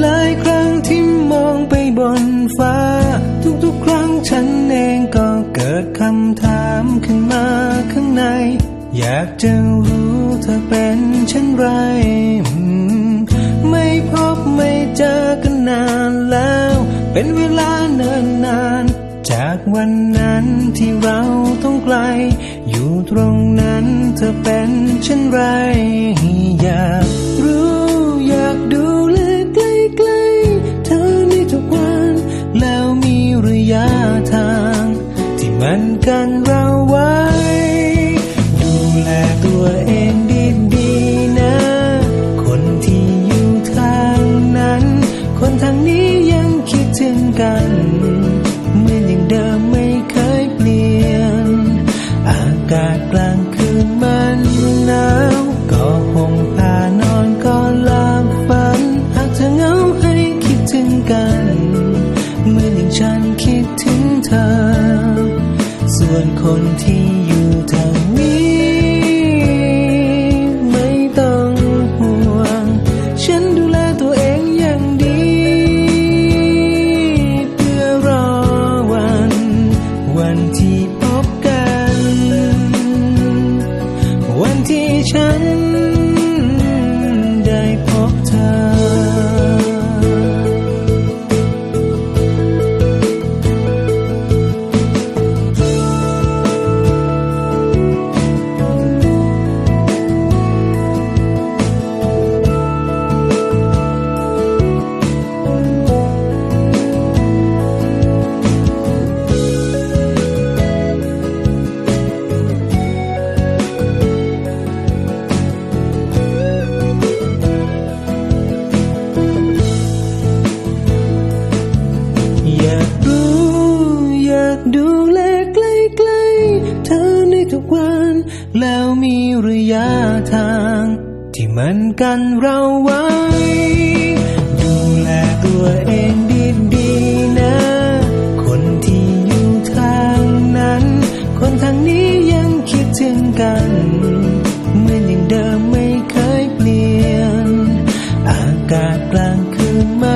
หลายครั้งที่มองไปบนฟ้า ทุกๆครั้งฉันเองก็เกิดคำถามขึ้นมาข้างใน อยากจะรู้เธอเป็นเช่นไร ไม่พบไม่เจอกันนานแล้ว เป็นเวลาเนิ่นนานจากวันนั้นที่เราต้องไกล อยู่ตรงนั้นเธอเป็นเช่นไรอยาก มันกันเราไว้ ดูแลตัวเอง วนคนที่ แล้วมีระยะทาง ที่มันกันเราไว้ ดูแลตัวเองดีๆนะ คนที่อยู่ทางนั้น คนทางนี้ยังคิดถึงกันเหมือนอย่างเดิมไม่เคยเปลี่ยน อากาศกลางคืนมัน